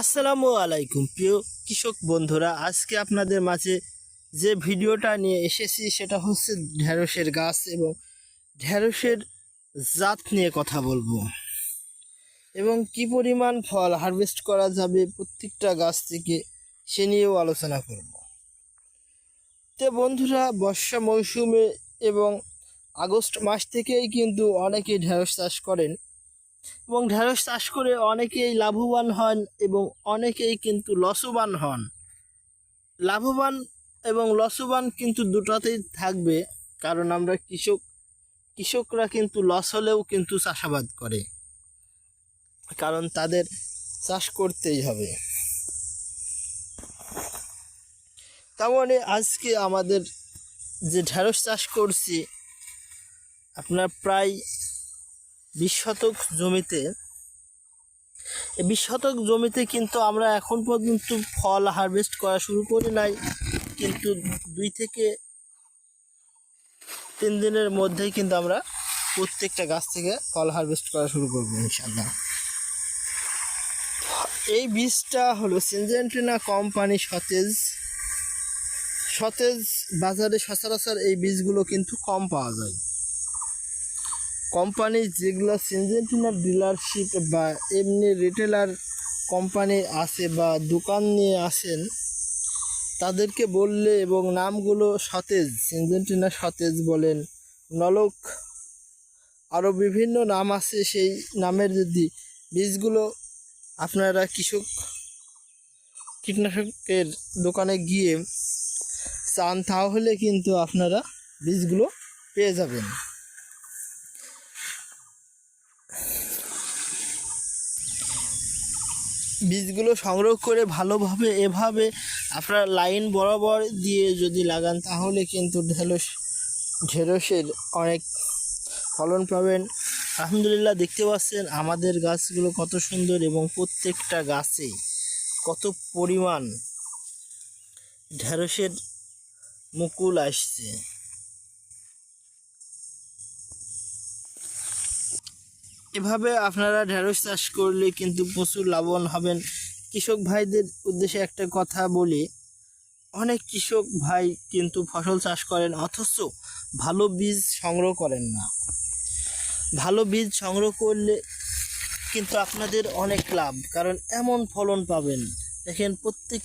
আসসালামু আলাইকুম, প্রিয় কৃষক বন্ধুরা। আজকে আপনাদের মাঝে যে ভিডিওটা নিয়ে এসেছি, সেটা হচ্ছে ঢেঁড়সের গাছ এবং ঢেঁড়সের জাত নিয়ে কথা বলব। এবং কি পরিমাণ ফল হারভেস্ট করা যাবে প্রত্যেকটা গাছ থেকে, সে নিয়েও আলোচনা করব। তো বন্ধুরা, বর্ষা মৌসুমে এবং আগস্ট মাস থেকেই কিন্তু অনেকেই ঢেঁড়স চাষ করেন। এবং ঢেঁড়স চাষ করে অনেকেই লাভবান হন এবং অনেকেই কিন্তু লসবান হন। লাভবান এবং লসবান কিন্তু দুটাতেই থাকবে, কারণ আমরা কৃষক, কৃষকরা কিন্তু লস হলেও কিন্তু চাষাবাদ করে, কারণ তাদের চাষ করতেই হবে। তার মানে আজকে আমাদের যে ঢেঁড়স চাষ করছি, আপনার প্রায় বিশ শতক জমিতে বিশ শতক জমিতে কিন্তু আমরা এখন পর্যন্ত ফল হারভেস্ট করা শুরু করি নাই। কিন্তু দুই থেকে তিন দিনের মধ্যেই কিন্তু আমরা প্রত্যেকটা গাছ থেকে ফল হারভেস্ট করা শুরু করব ইনশাল্লাহ এই বীজটা হলো সিনজেন্টিনা কোম্পানি সতেজ। সতেজ বাজারে সচরাচর এই বীজগুলো কিন্তু কম পাওয়া যায়। কোম্পানি যেগুলো সিনজেন্টিনার ডিলারশিপ বা এমনি রিটেলার কোম্পানি আছে বা দোকান নিয়ে আসেন তাদেরকে বললে এবং নামগুলো সতেজ সিনজেন্টিনা সতেজ বলেন। নলক আরও বিভিন্ন নাম আছে সেই নামের যদি বীজগুলো আপনারা কৃষক কীটনাশকের দোকানে গিয়ে চান, তাহলে কিন্তু আপনারা বীজগুলো পেয়ে যাবেন। বীজগুলো সংগ্রহ করে ভালোভাবে এভাবে আপনার লাইন বরাবর দিয়ে যদি লাগান, তাহলে কিন্তু ঢেঁড়স, ঢেঁড়সের অনেক ফলন পাবেন। আলহামদুলিল্লাহ দেখতে পাচ্ছেন আমাদের গাছগুলো কত সুন্দর এবং প্রত্যেকটা গাছে কত পরিমাণ ঢেঁড়সের মুকুল আসছে। এভাবে আপনারা ঢেঁড়স চাষ করলে কিন্তু প্রচুর লাভবান হবেন। কৃষক ভাইদের উদ্দেশ্যে একটা কথা বলি, অনেক কৃষক ভাই কিন্তু ফসল চাষ করেন, অথচ ভালো বীজ সংগ্রহ করেন না। ভালো বীজ সংগ্রহ করলে কিন্তু আপনাদের অনেক লাভ, কারণ এমন ফলন পাবেন। দেখেন প্রত্যেক